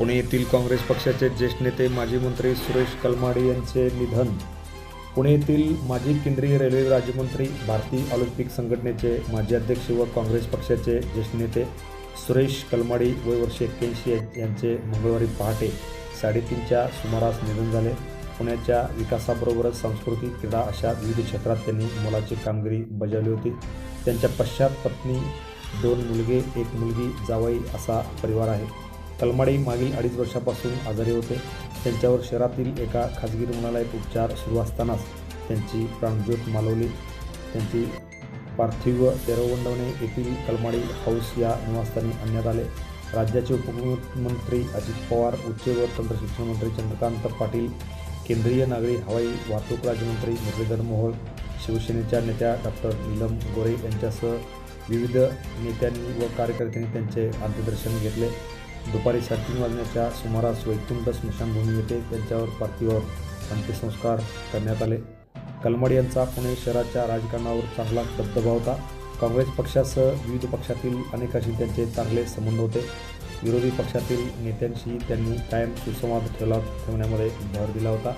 पुणे येथील काँग्रेस पक्षाचे ज्येष्ठ नेते माजी मंत्री सुरेश कलमाडी यांचे निधन. पुणे येथील माजी केंद्रीय रेल्वे राज्यमंत्री भारतीय ऑलिम्पिक संघटनेचे माजी अध्यक्ष व काँग्रेस पक्षाचे ज्येष्ठ नेते सुरेश कलमाडी वय वर्ष एक्क्याऐंशी यांचे मंगळवारी पहाटे साडेतीनच्या सुमारास निधन झाले. पुण्याच्या विकासाबरोबरच सांस्कृतिक क्रीडा अशा विविध क्षेत्रात त्यांनी मोलाची कामगिरी बजावली होती. त्यांच्या पश्चात पत्नी दोन मुलगे एक मुलगी जावई असा परिवार आहे. कलमाडी मागील अडीच वर्षापासून आजारी होते. त्यांच्यावर शहरातील एका खाजगी रुग्णालयात उपचार सुरू असतानाच त्यांची प्राणज्योत मालवली. त्यांची पार्थिव तेरवंडवणे येथील कलमाडी हाऊस या निवासस्थानी आणण्यात आले. राज्याचे उपमुख्यमंत्री अजित पवार उच्च व तंत्र शिक्षण मंत्री चंद्रकांत पाटील केंद्रीय नागरी हवाई वाहतूक राज्यमंत्री मुरलीधर मोहोळ शिवसेनेच्या नेत्या डॉक्टर नीलम गोरे यांच्यासह विविध नेत्यांनी व कार्यकर्त्यांनी त्यांचे अंत्यदर्शन घेतले. दुपारी साडेतीन वाजण्याच्या सुमारास वैकुंठ स्मशानभूमी येथे त्यांच्यावर पार्थिवावर अंत्यसंस्कार करण्यात आले. कलमड यांचा पुणे शहराच्या राजकारणावर चांगला दबदबा होता. काँग्रेस पक्षासह विविध पक्षातील अनेकांशी त्यांचे चांगले संबंध होते. विरोधी पक्षातील नेत्यांशी त्यांनी कायम सुसंवाद ठेवला ठेवण्यामध्ये भर दिला होता.